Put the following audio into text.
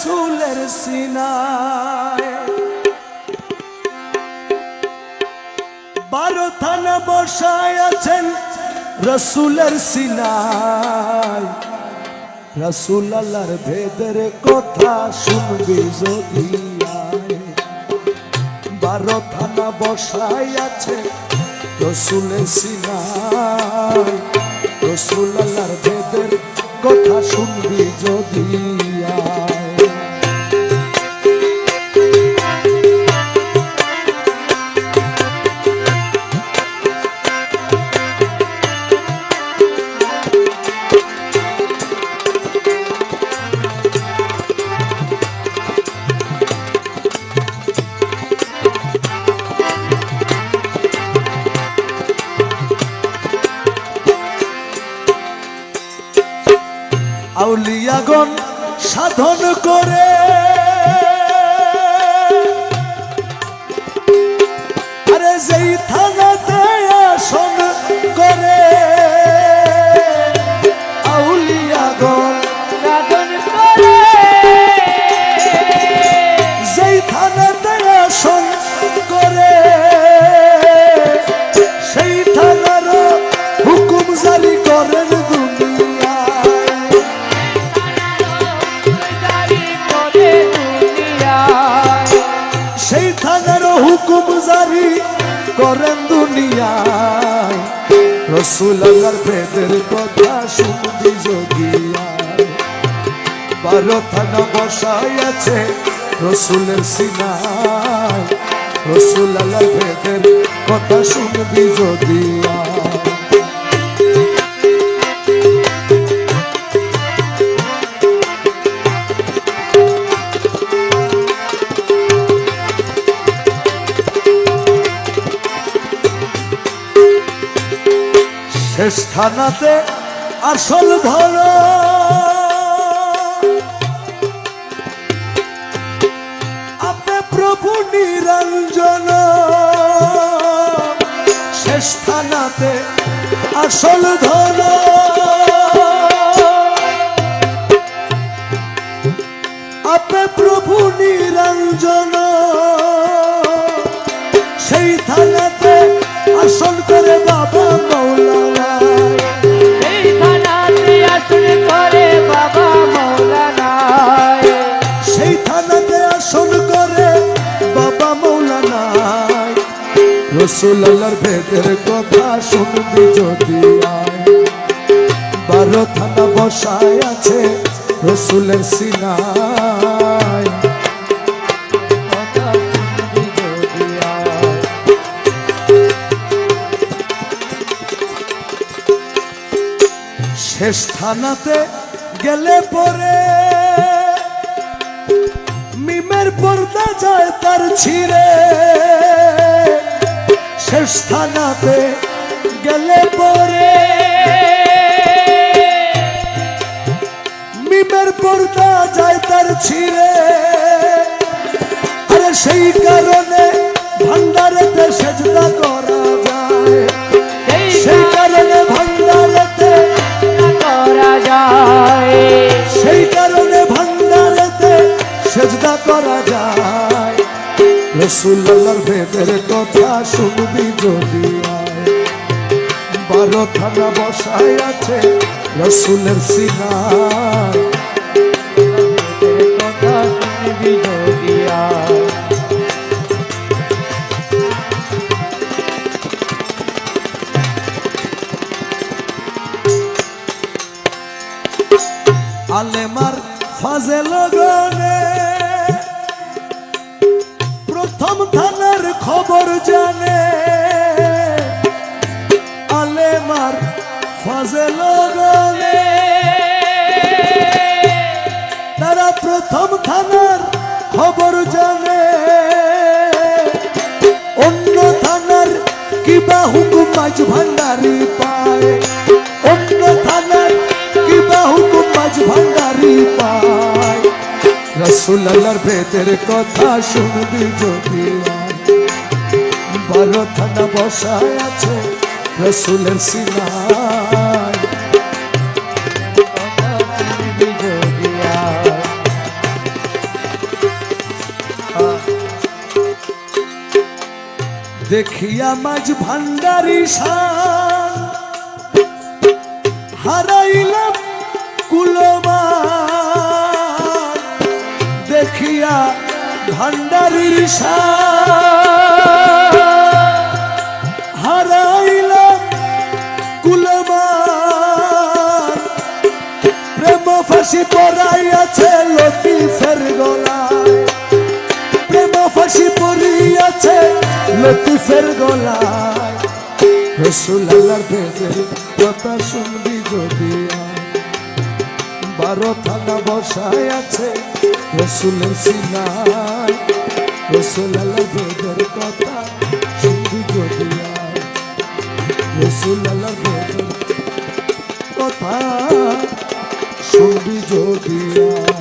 সুলের সিনায়। বারো থানা বসায় আছেন রসুলের সিনায়। রসুল আল্লাহর ভেদের কথা শুনবি যদি। বারো থানা বসায় আছে রসুলের সিনায়। রসুল ভেদের কথা শুনবি যদি আউলিয়াগণ সাধন করে। আরে যেই থানাতে হুকুম জারি করেন দুনিয়ায়। রসুল আল্লাহর ভেদের কথা শুনবি যোগিয়ায় বারো থানা বসাই আছে রসুলের সিনায়। রসুল আল্লাহর ভেদের কথা শুনবি যোগিয়ায় শেষ থানাতে আসল ধরো আপনি প্রভু নিরঞ্জন। শেষ থানাতে আসল ধরো আপনি প্রভু নিরঞ্জন। রসুল আল্লাহর ভেদের কথা শুনবি যদি আয়। বারো থানা বসায় আছে রসুলের সিনায়। শেষ থানাতে গেলে পরে মিমের পর্দা যায় তার ছিঁড়ে। শেষ থানাতে গেলে পরে মিমের পর্দা যায় তার ছিঁড়ে। আরে সেই কারণে ভান্ডারেতে সেজদা করা যায়। সেই কারণে ভান্ডারেতে করা যায়। সেই কারণে ভান্ডারেতে সেজদা করা যায়। রসুল্লাহর ভেদের কথা শুনবি যদি। বারো থানা বসায় আছে রসুলের সিনায় কথা। আলেমার ফাজেল গনে থানার খবর জানে। আলেমার ফাজেল তারা প্রথম থানার খবর জানে। অন্য থানার কিবা হুকুম মাঝ ভান্ডারি পায়। অন্য থানার কিবা হুকুম মাঝ ভান্ডারি সুলালার আল্লাহর ভেদের কথা শুনবি যদি। বারো থানা বসায় আছে রসুলের দেখিয়া মাঝ ভান্ডারি হারাইলাম কুলবা দেখিয়া ভান্ডারির হারাইলাম কুলমান প্রেম ফাঁসি পড়াইয়াছে লতিফের গলায় প্রেম ফাঁসি পড়িয়াছে লতিফের গলায় রসুল আল্লাহর ভেজের কথা শুনবি যদি। বারো থানা বসায় আছে রসুলের সিনায় রসুল আল্লাহর ভেজের কথা শুধু যদি আয়। রসুল আল্লাহর ভেজের কথা শুনবি যদি আয়।